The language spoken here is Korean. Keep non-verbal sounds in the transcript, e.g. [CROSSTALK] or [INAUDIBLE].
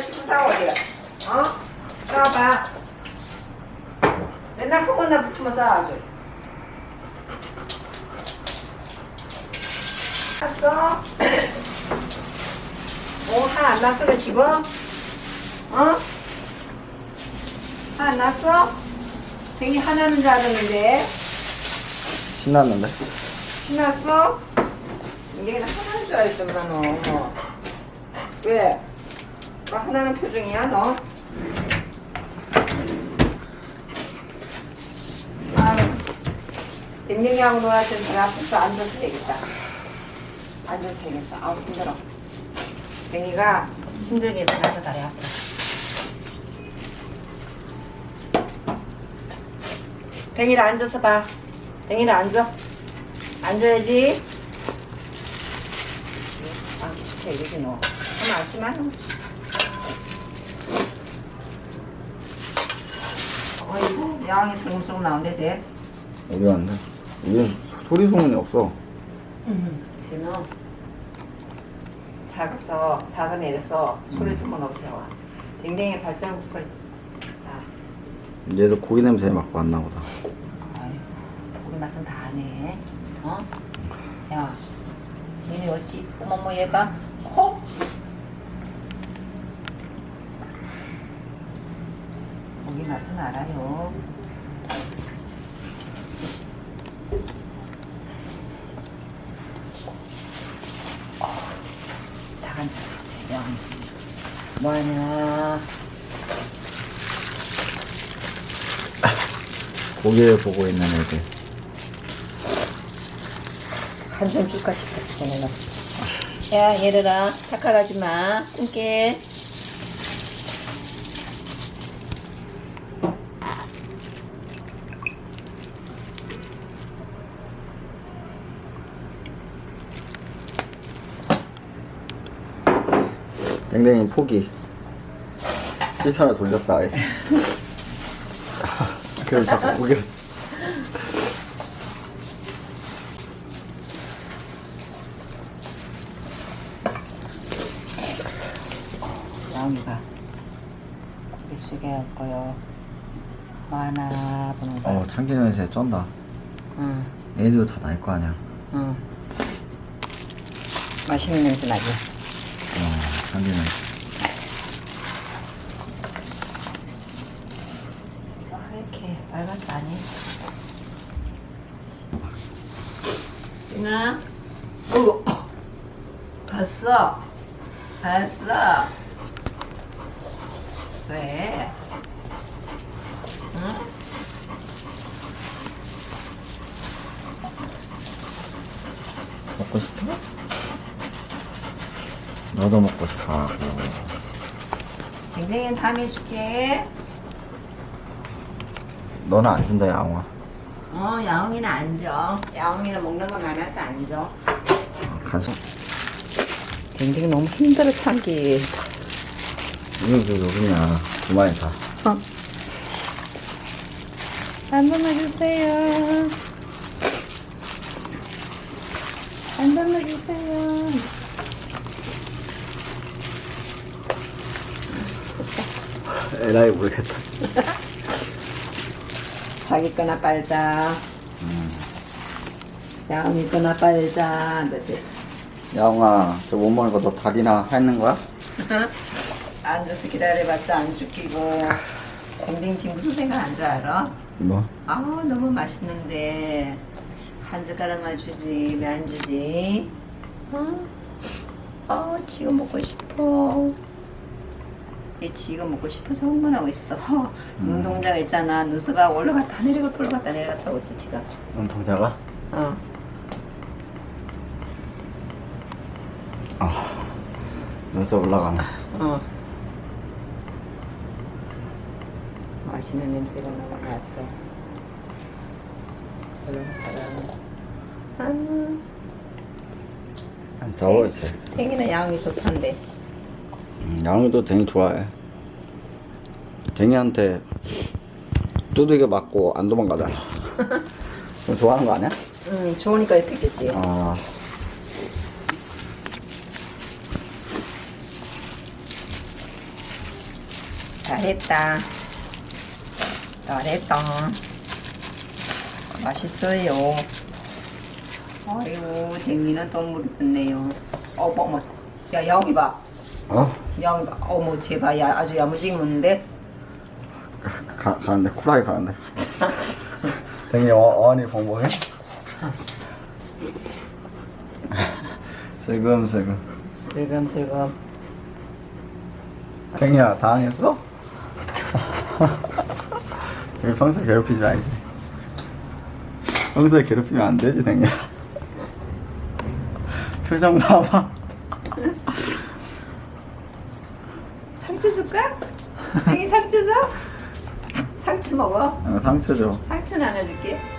싸워 어디가 어? 싸워봐 맨날 그거나 붙으면 싸워 아주 났어? 어? 하안 났어 너 지금? 어? 하안 났어? 괜히 하나는 줄 알았는데 신났는데? 신났어? 이게 하나인 줄 알았잖아 너 어. 왜? 뭐 하나는 표정이야 너? 아유 댕댕이하고 놀았을 때 앞에서 앉아서 해야겠다. 앉아서 해야겠어. 아우 힘들어. 댕이가 힘들게 해서 나도 다리 아파. 댕이를 앉아서 봐. 댕이를 앉아. 앉아야지. 앉기 싫다 이러지 너 하면 앉지 마 어이구 야왕이 슬금슬금 나온대 쟤. 어디 갔는데? 우리 소리 소문이 없어. 쟤는 작아서 작은 애라서 소리 소문 없이 와. 댕댕이 발자국 소리. 아, 얘도 고기 냄새 맡고 왔나 보다. 아유 고기 맛은 다 아네. 어? 야 얘네 어찌? 어머머 얘봐. 코 맛은 알아요. 다 앉았어 쟤 양. 뭐하냐? 고기를 보고 있는 애들. 한숨 줄까 때 내가 야 얘들아 착각하지 마. 꿈깨 땡땡이 포기. 시선을 돌렸어, 아예. [LAUGHS] 그래서 자꾸 고개 숙여 할 거요 뭐 하나 보는 거야 어, 참기 냄새 쩐다. 응, 애들도 다날 거 아니야. 응. 맛있는 냄새 나지? 어, 참기 냄새. 아, 이렇게 빨갛게 아니? 띵아 어이구 봤어 봤어 왜? 응? 먹고 싶어? 너도 먹고 싶어. 댕댕이는 다음에 줄게 너는 안 준다, 양호아. 어 야옹이는 안 줘. 야옹이는 먹는 거 많아서 안 줘. 가서. 댕댕이 너무 힘들어 참기 이거 그 여기냐. 두 마리 다. 한 번만 주세요. 한 번만 주세요. 에라이 모르겠다. [LAUGHS] 자기 거나 빨자. 야옹이 거나 빨자. 그지? 양호아, 저 못 먹는 거너 다리나 하는 거야? [LAUGHS] 앉아서 기다려봤자 안 죽히고. 댕댕이 지금 무슨 생각 안 줄 알아? 뭐? 아 너무 맛있는데 한 젓가락만 주지 왜 안 주지? 어? 어 지금 먹고 싶어. 얘 지금 먹고 싶어서 흥분하고 있어. [LAUGHS] 눈동자가 있잖아. 눈썹하고 올라갔다 내려갔다 올라갔다 내려갔다 하고 있어 지금. 눈동자가? 어. 눈썹 올라가네. 어. 맛있는 냄새가 나왔어. 올라갔다가. 아. 안 싸워, 이제. 탱이는 양이 좋단데. 음, 양이도 댕이 좋아해. 댕이한테 두들겨 맞고 안 도망가잖아. 좋아하는 거 아니야? 응, 좋으니까 옆에 있겠지. 아, 잘했다. 잘했다. 맛있어요. 아이고, 댕이는 또 물었네요. 어머, 어머. 야, 여기 봐. 어? 봐. 어머, 제발. 야, 아주 야무지게 먹는데? 가, 가는데 쿨하게 가는데 댕이 어, 어안이 공부해? 슬금슬금 슬금슬금. 댕이야 당했어? 여기 평소에 괴롭히지 말지 평소에 괴롭히면 안 되지 댕이야 표정 봐봐 상추 줄까? 댕이 상추 줘? 상추 먹어? 어, 상처 줘 상추 나눠줄게.